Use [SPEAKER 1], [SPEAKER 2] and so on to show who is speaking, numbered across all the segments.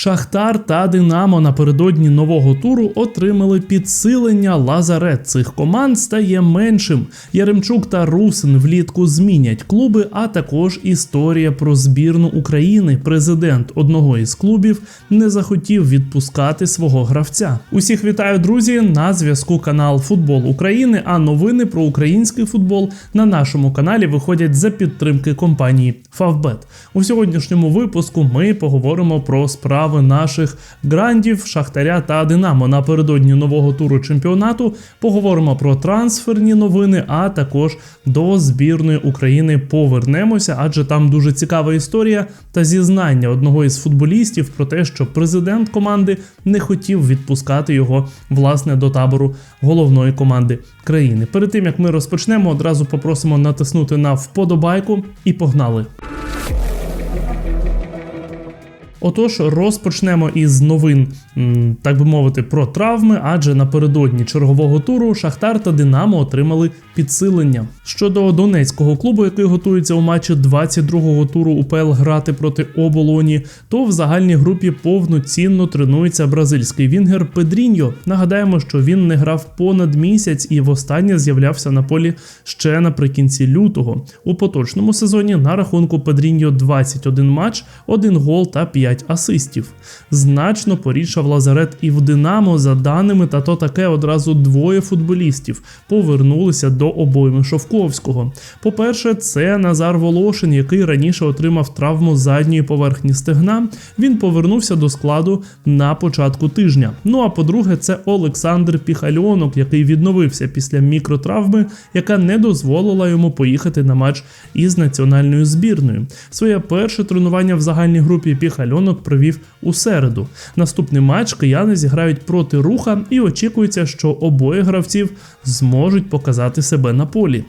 [SPEAKER 1] Шахтар та Динамо напередодні нового туру отримали підсилення. Лазарет цих команд стає меншим. Яремчук та Русин влітку змінять клуби, а також історія про збірну України. Президент одного із клубів не захотів відпускати свого гравця. Усіх вітаю, друзі! На зв'язку канал Футбол України. А новини про український футбол на нашому каналі виходять за підтримки компанії Favbet. У сьогоднішньому випуску ми поговоримо про справи наших грандів, Шахтаря та Динамо напередодні нового туру чемпіонату. Поговоримо про трансферні новини, а також до збірної України повернемося, адже там дуже цікава історія та зізнання одного із футболістів про те, що президент команди не хотів відпускати його власне до табору головної команди країни. Перед тим як ми розпочнемо, одразу попросимо натиснути на вподобайку і погнали. Отож, розпочнемо із новин, так би мовити, про травми, адже напередодні чергового туру Шахтар та Динамо отримали підсилення. Щодо донецького клубу, який готується у матчі 22-го туру УПЛ грати проти оболоні, то в загальній групі повноцінно тренується бразильський вінгер Педріньо. Нагадаємо, що він не грав понад місяць і востаннє з'являвся на полі ще наприкінці лютого. У поточному сезоні на рахунку Педріньо 21 матч, 1 гол та 5 асистів. Значно порідшав Лазарет і в Динамо. За даними, та то таке одразу двоє футболістів повернулися до обойми Шовковського. По-перше, це Назар Волошин, який раніше отримав травму задньої поверхні стегна. Він повернувся до складу на початку тижня. Ну а по-друге, це Олександр Піхальонок, який відновився після мікротравми, яка не дозволила йому поїхати на матч із національною збірною. Своє перше тренування в загальній групі Піхальонок провів у середу. Наступний матч кияни зіграють проти руха, і очікується, що обоє гравців зможуть показати себе на полі.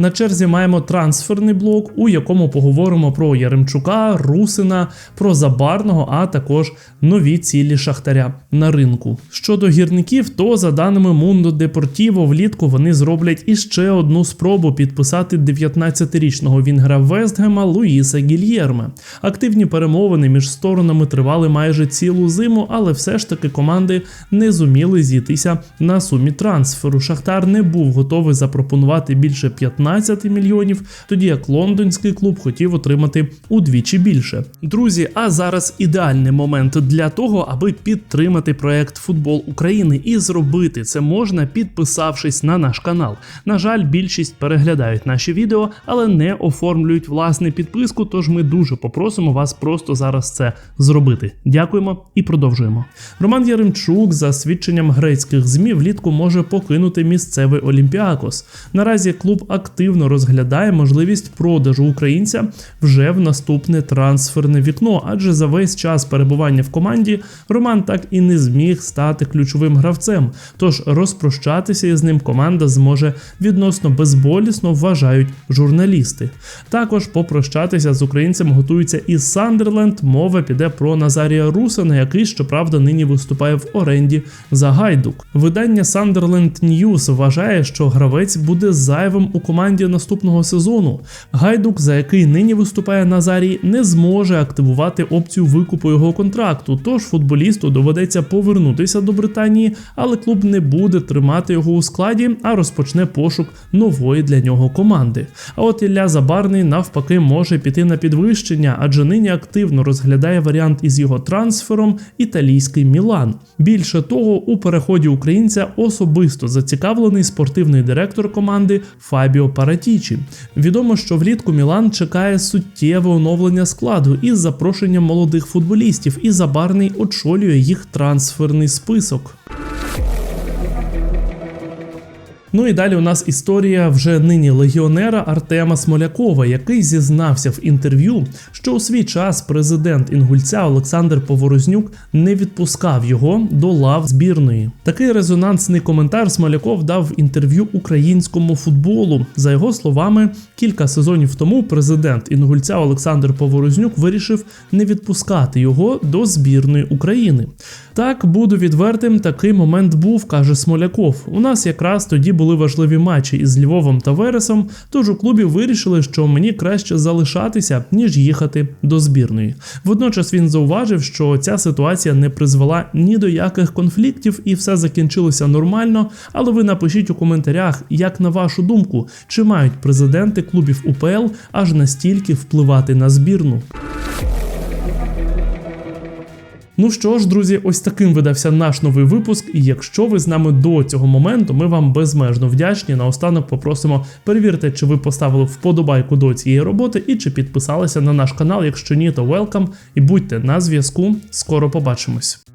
[SPEAKER 1] На черзі маємо трансферний блок, у якому поговоримо про Яремчука, Русина, про Забарного, а також нові цілі Шахтаря на ринку. Щодо гірників, то за даними Mundo Deportivo, влітку вони зроблять іще одну спробу підписати 19-річного вінгера Вестгема Луїса Гільєрме. Активні перемовини між сторонами тривали майже цілу зиму, але все ж таки команди не зуміли зійтися на сумі трансферу. Шахтар не був готовий запропонувати більше 15 15 мільйонів, тоді як лондонський клуб хотів отримати удвічі більше. Друзі, а зараз ідеальний момент для того, аби підтримати проект Футбол України і зробити це можна, підписавшись на наш канал. На жаль, більшість переглядають наші відео, але не оформлюють власне підписку. Тож ми дуже попросимо вас просто зараз це зробити. Дякуємо і продовжуємо. Роман Яремчук, за свідченням грецьких змі, влітку може покинути місцевий Олімпіакос. Наразі клуб активно активно розглядає можливість продажу українця вже в наступне трансферне вікно, адже за весь час перебування в команді Роман так і не зміг стати ключовим гравцем. Тож розпрощатися із ним команда зможе відносно безболісно, вважають журналісти. Також попрощатися з українцем готується і Сандерленд. Мова піде про Назарія Русана, який, щоправда, нині виступає в оренді за гайдук. Видання Sunderland News вважає, що гравець буде зайвим у команді команді наступного сезону. Гайдук, за який нині виступає Назарій, не зможе активувати опцію викупу його контракту. Тож футболісту доведеться повернутися до Британії, але клуб не буде тримати його у складі, а розпочне пошук нової для нього команди. А от Ілля Забарний навпаки може піти на підвищення, адже нині активно розглядає варіант із його трансфером італійський Мілан. Більше того, у переході українця особисто зацікавлений спортивний директор команди Фабіо Паратічі. Відомо, що влітку Мілан чекає суттєве оновлення складу із запрошенням молодих футболістів, і Забарний очолює їх трансферний список. Ну і далі у нас історія вже нині легіонера Артема Смолякова, який зізнався в інтерв'ю, що у свій час президент інгульця Олександр Поворознюк не відпускав його до лав збірної. Такий резонансний коментар Смоляков дав в інтерв'ю українському футболу. За його словами, кілька сезонів тому президент інгульця Олександр Поворознюк вирішив не відпускати його до збірної України. Так буду відвертим, такий момент був, каже Смоляков. У нас якраз тоді були важливі матчі із Львовом та Вересом, тож у клубі вирішили, що мені краще залишатися, ніж їхати до збірної. Водночас він зауважив, що ця ситуація не призвела ні до яких конфліктів і все закінчилося нормально. Але ви напишіть у коментарях, як на вашу думку, чи мають президенти клубів УПЛ аж настільки впливати на збірну. Ну що ж, друзі, ось таким видався наш новий випуск. І якщо ви з нами до цього моменту, ми вам безмежно вдячні. Наостанок попросимо перевірте, чи ви поставили вподобайку до цієї роботи і чи підписалися на наш канал. Якщо ні, то welcome і будьте на зв'язку. Скоро побачимось.